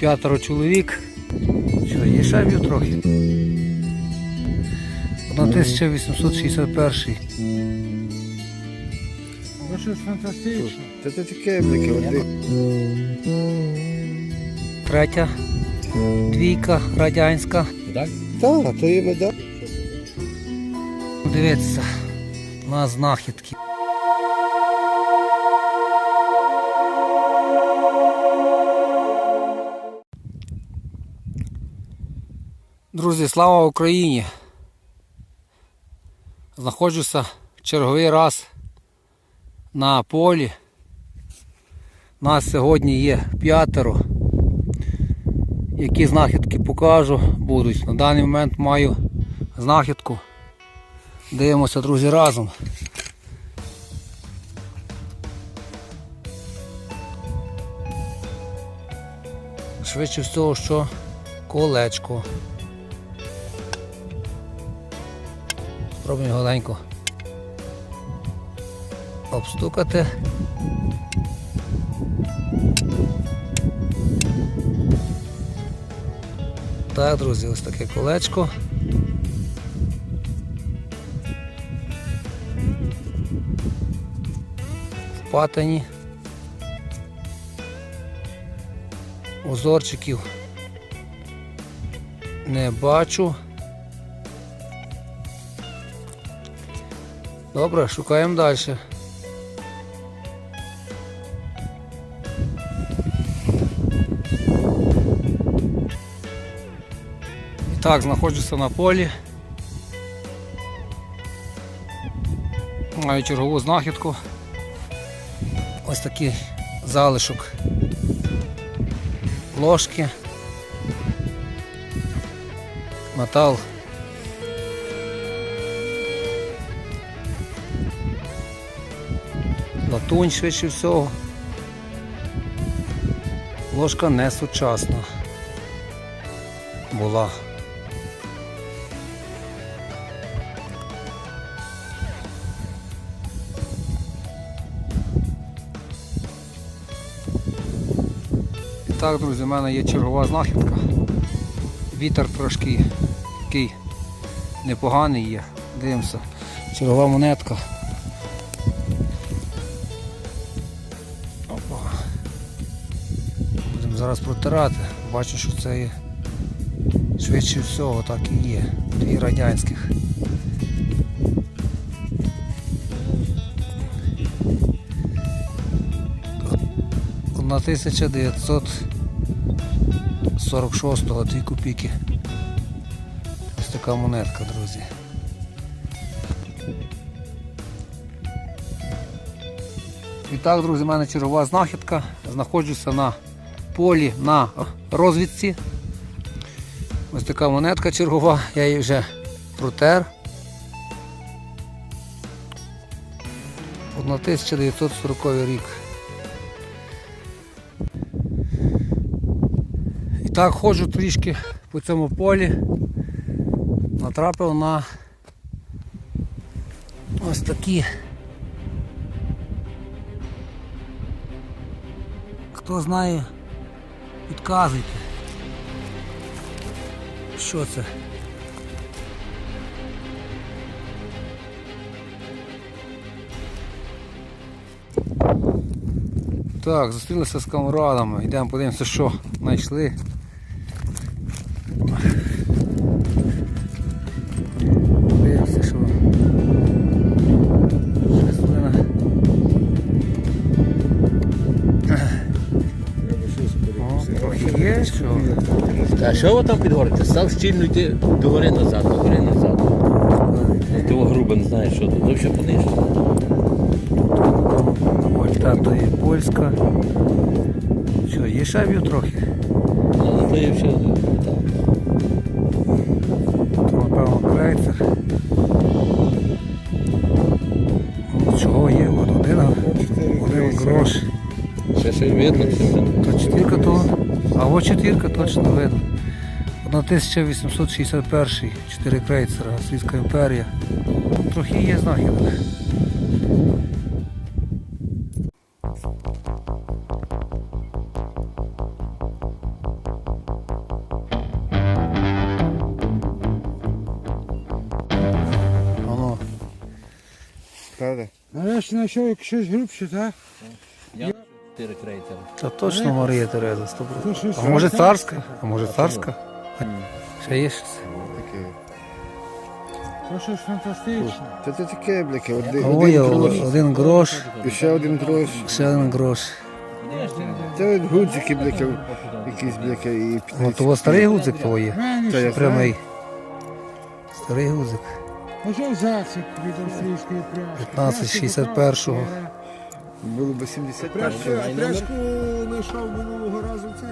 п'ятеро чоловік. Що, є ще б'ю трохи. 1861. Ну щось фантастичне. Це це таке таке води. Третя. Двійка радянська. Так, то є медаль. Дивіться, на знахідки. Друзі, слава Україні! Знаходжуся черговий раз на полі. Нас сьогодні є п'ятеро. Які знахідки покажу будуть. На даний момент маю знахідку. Дивимося, друзі, разом. Швидше всього, що колечко. Спробуємо голенько обстукати. Так, друзі, ось таке колечко. в патині. Узорчиків не бачу. Добре, шукаємо далі. Так, знаходжуся на полі. Маю чергову знахідку. Ось такий залишок ложки. Метал. Латунь швидше всього. Ложка не сучасна була. І так, друзі, в мене є чергова знахідка. Вітер трошки такий непоганий є. Дивимося. Чергова монетка. Зараз протирати. Бачу, що це швидше всього так і є. Дві радянських. Одна 1946-го, дві копійки. Ось така монетка, друзі. І так, друзі, в мене чергова знахідка. Знаходжуся на полі на розвідці. Ось така монетка чергова, я її вже протер. 1940 рік. І так ходжу трішки по цьому полі. Натрапив на ось такі. Хто знає, підказуйте. Що це? Так, зустрілися з камрадами. Йдемо подивимося, що знайшли. Що ви там підгорите? Став щільно йти догори назад, догори назад. Того грубо не знає, що тут. Ну що понижче. Ось то є польська. Що, є шаб'ю трохи? Ну, то є все. Напевно, крейцер. Ну, Чого є? От один, один грош. Ще ще видно. То четвірка то. А от четвірка точно видно. На 1861 4 крейсера, Світська імперія. Трохи є знахідок. Воно. Правда? Нарешті знайшов щось грубше, так? Я чотири крейсера. Та точно е? Марія Тереза, 100%. А може царська? А може царська? Ще є щось? Таке. То щось фантастичне. Та це таке, бляке, один, Ой, один грош. один грош, І ще один грош. ще один грош. Це гудзики, бляке, якісь, бляке, і Ну, то во старий гудзик твоє. Мені Та я що? Прямий. Старий гудзик. Пішов зацик від австрійської пряжки. 1561-го. Було б 71 Пряжку, знайшов минулого разу цей.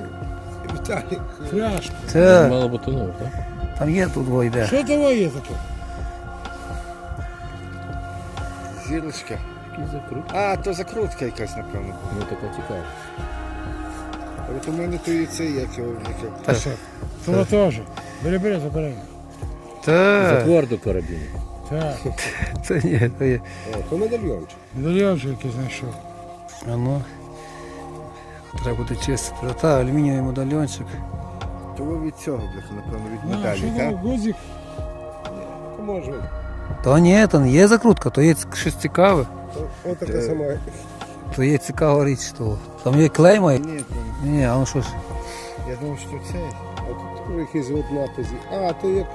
Віталій. Пряжку. Це Мало бутонов, так? там є тут во йде. Що того є таке? Зірочка. Який закрут. А, то закрутка якась, напевно. Ну така цікава. А от у мене то і цей, як його. Та, Того теж. Бери, бери, забери. та, Затвор до карабіну. Так. це ні, то є. О, то медальйончик. Медальйончик який знайшов. А ну. Треба буде чистити. Та, алюмінієвий медальйончик. Того від цього, бляке, напевно, від медалі, так? гудзик? То може. То ні, то не є закрутка, то є щось цікаве. Ось така сама. То є цікава річ. То. Там є клей має. Ні, то- Ні, а ну що ж. я думав, що цей. А тут якийсь от написи. А, то як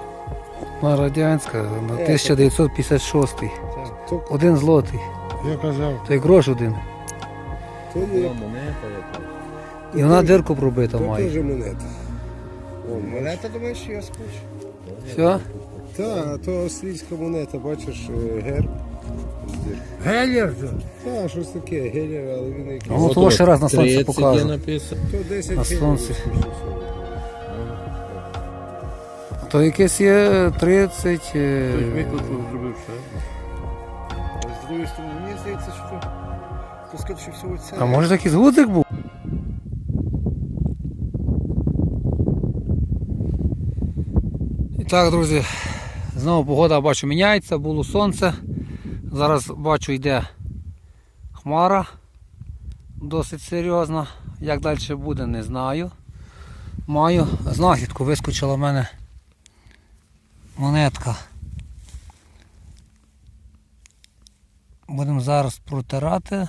На радянська, на 1956. то, Один злотий. Я казав. То є грош один. То Була є. монета яка. І вона дирку пробита То має. теж монета. Монета, думаєш, я скучу? Все? Так, то австрійська монета, бачиш, е, герб. Гелєр то. Так, щось таке, гелєр, але він якийсь. Ну, того ще раз на сонці 30 є покажу. написано. То 10 На гелєрів, сонці. щось таке. То якесь є 30. е, зробив ще. А З другої сторони, мені здається, що то скоріше всього це. А може такий гудзик був? І так, друзі, знову погода бачу міняється, було сонце. Зараз бачу йде хмара досить серйозна. Як далі буде, не знаю. Маю знахідку, вискочила в мене монетка. Будемо зараз протирати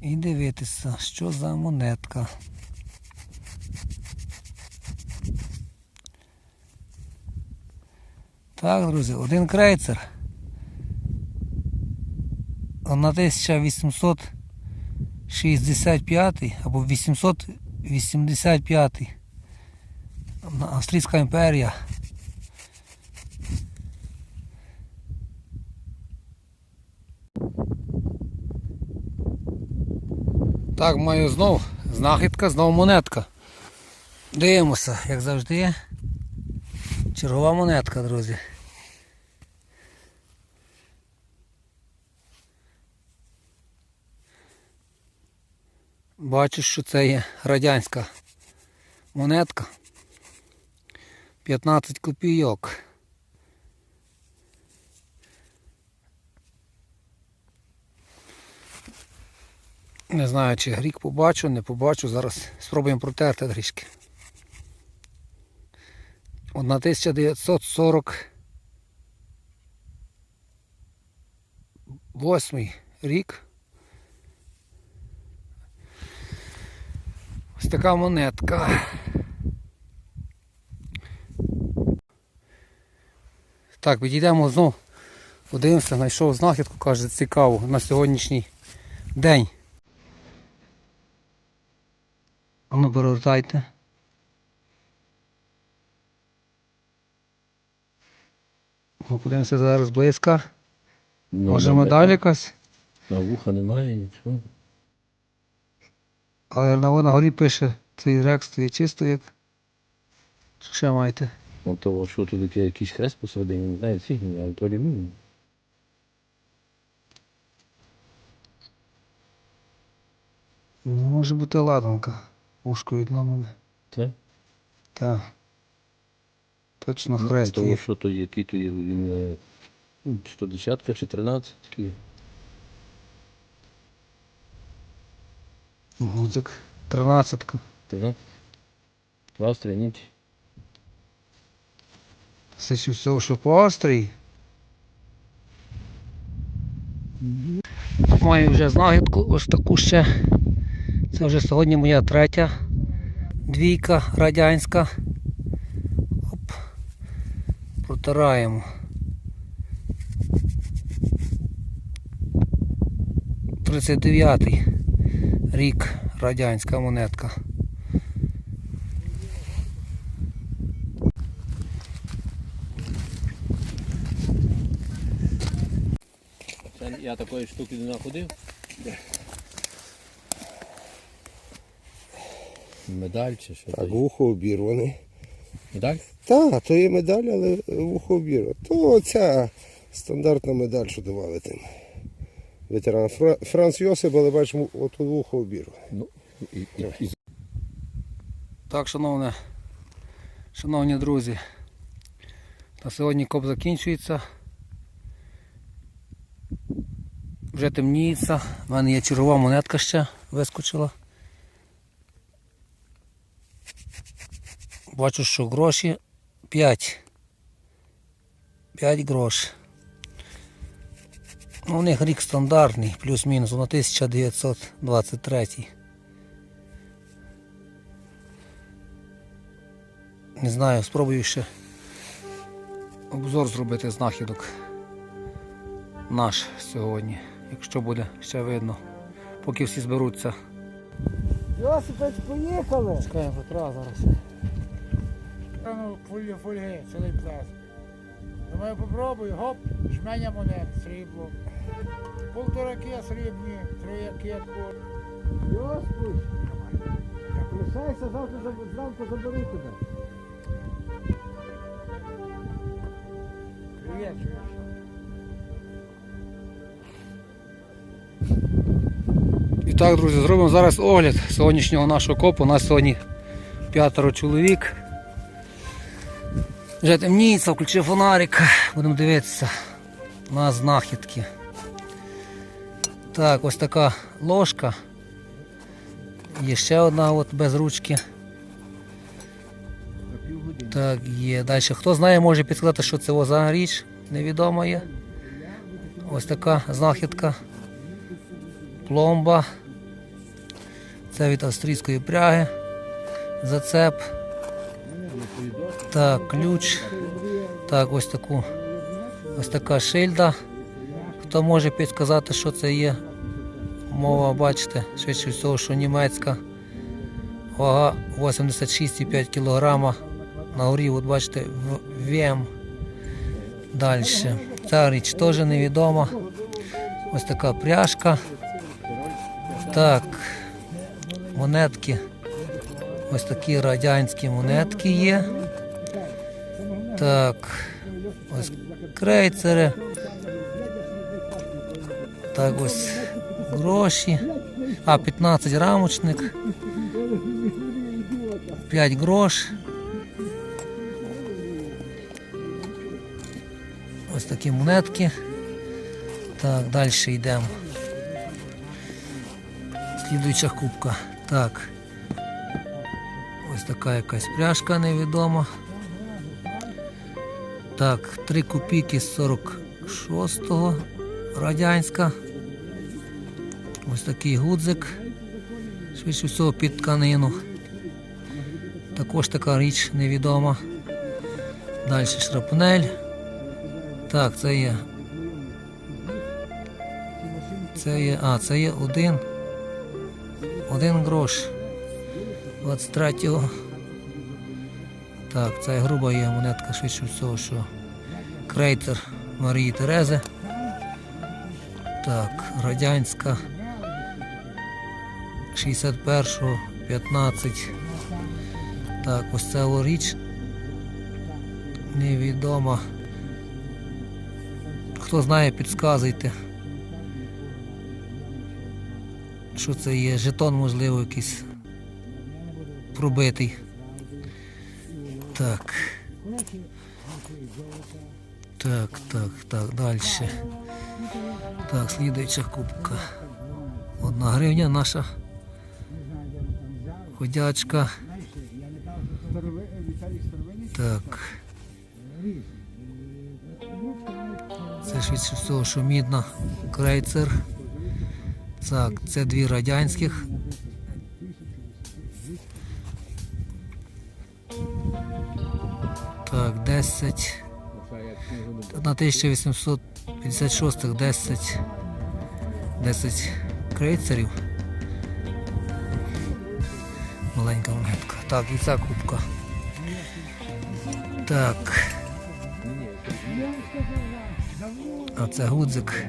і дивитися, що за монетка. Так, друзі, один крейцер. На 1865 або 885 Австрійська імперія. Так, маю знов знахідка, знов монетка. Дивимося, як завжди. Чергова монетка, друзі. Бачу, що це є радянська монетка. 15 копійок. Не знаю, чи грік побачу, не побачу. Зараз спробуємо протерти трішки. От на 1948 рік. Ось така монетка. Так, підійдемо знову. Подивимося, знайшов знахідку, каже, цікаву на сьогоднішній день. А ну перевертайте. Ну, подивимося зараз близько. Ну, Може на- медаль якась? На вуха немає нічого. Але на, на горі пише цей рекс стоїть чисто як. Що ще маєте? Ну то що тут таке якийсь хрест посередині, не знаю, фігні, але то алюміній. Ну, може бути ладанка. Ушко відломане. Це? Так. Точно Ну, хрест Того, що то є, який то є, він, е, ну, чи то десятка, чи тринадцять такі. Гудзик. Тринадцятка. В Австрії ніч. Все що по Австрії. Маю вже знахідку, ось таку ще. Це вже сьогодні моя третя двійка радянська. Оп. Протираємо. 39-й рік радянська монетка. Я такої штуки не находив. Медаль чи що? Так, вухо обірване. Медаль? Так, то є медаль, але вухо обірване. То ця стандартна медаль, що давали тим. Ветеран Фра- Франц Йосип, але бачимо, отут вухо обірване. Ну, і, і, і, Так, шановне, шановні друзі, на сьогодні коп закінчується. Вже темніється. У мене є чергова монетка ще вискочила. Бачу, що гроші 5. 5 грош. Ну, у них рік стандартний, плюс-мінус, на 1923. Не знаю, спробую ще обзор зробити знахідок наш сьогодні, якщо буде ще видно, поки всі зберуться. Йосипович, поїхали. Чекаємо Петра зараз. Та ну, фольги, цілий пласт. Думаю, попробуй, гоп, жменя монет, срібло. Полтораки срібні, трояки. Йосипович, лишайся, завтра зранку заберу тебе. Привіт, чуєш? І так, друзі, зробимо зараз огляд сьогоднішнього нашого копу. У нас сьогодні п'ятеро чоловік. Вже темніється, включив фонарик, будемо дивитися на знахідки. Так, ось така ложка. Є ще одна от без ручки. Так, є. Далі. Хто знає, може підсказати, що це за річ. Невідомо є. Ось така знахідка. Пломба. Це від австрійської пряги. Зацеп. Так, ключ. Так, ось таку. Ось така шильда. Хто може підказати, що це є? Мова, бачите, швидше всього, що німецька. Вага 86,5 кг. На горі, от бачите, ВМ. Далі. Ця річ теж невідома. Ось така пряжка. Так, монетки. Ось такі радянські монетки є. Так, ось крейцери. Так, ось гроші. А, 15 рамочник. 5 грош. Ось такі монетки. Так, далі йдемо. Слідуюча кубка. Так. Ось така якась пляшка невідома. Так, 3 копійки з 46-го. Радянська. Ось такий гудзик. Швидше всього під тканину. Також така річ невідома. Далі шрапнель. Так, це є. Це є. А, це є один. Один грош. 23-го. Так, це груба є монетка швидше всього, що крейцер Марії Терези. Так, радянська. 61-го, 15. Так, ось ця річ. Невідома. Хто знає, підказуйте. Що це є? Жетон, можливо, якийсь пробитий. Так. Так, так, так, далі. Так, слідуюча кубка. Одна гривня наша. Ходячка. Так. Це швидше всього, що мідна крейцер. Так, це дві радянських. 10. На 1856 10. 10 крейцерів. Маленька монетка. Так, і ця кубка. Так. А це гудзик.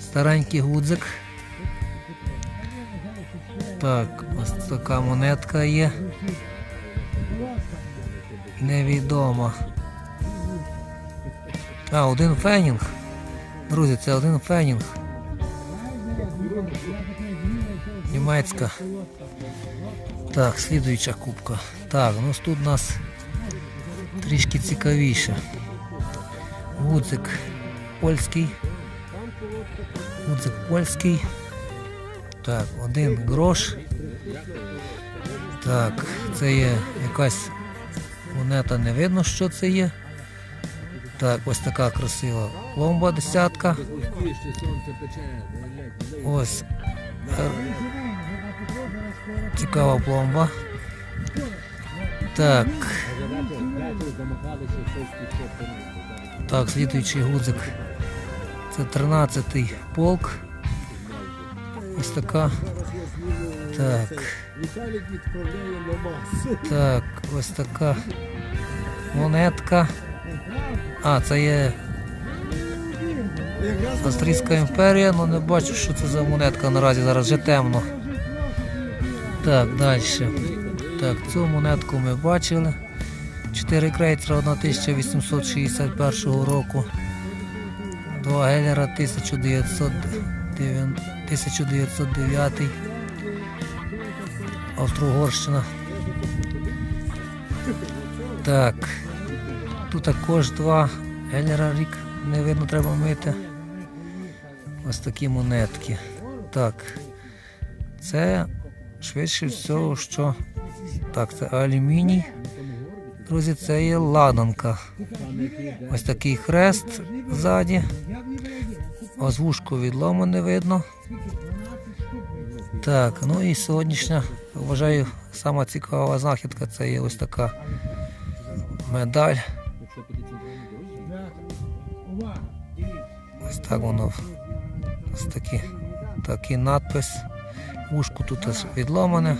Старенький гудзик. Так, ось така монетка є. Невідома. А, один фенінг. Друзі, це один фенінг. Німецька. Так, слідуюча кубка. Так, ну тут у нас трішки цікавіше. Гудзик польський. Гудзик польський. Так, один грош. Так, це є якась монета, не видно, що це є. Так, ось така красива пломба десятка. Ось е, цікава пломба. Так. Так, слідуючий гудзик. Це 13-й полк. Ось така. Так. Так, ось така монетка. А, це є Австрійська імперія, але не бачу, що це за монетка наразі, зараз вже темно. Так, далі. Так, цю монетку ми бачили. 4 крейцера 1861 року. Два гелера 1909, 1909. Австро-Угорщина. Так. Тут також два гелера рік не видно, треба мити. Ось такі монетки. Так. Це швидше всього, що. Так, це алюміній. Друзі, це є ладанка. Ось такий хрест ззаді. Озвушку відлому не видно. Так, ну і сьогоднішня, вважаю, сама цікава знахідка це є ось така медаль. Ось так воно. Ось такі, такий надпис. Вушку тут ось відломане.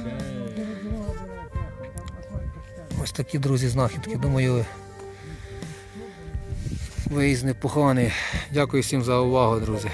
Ось такі, друзі, знахідки. Думаю, виїзд непоганий. Дякую всім за увагу, друзі.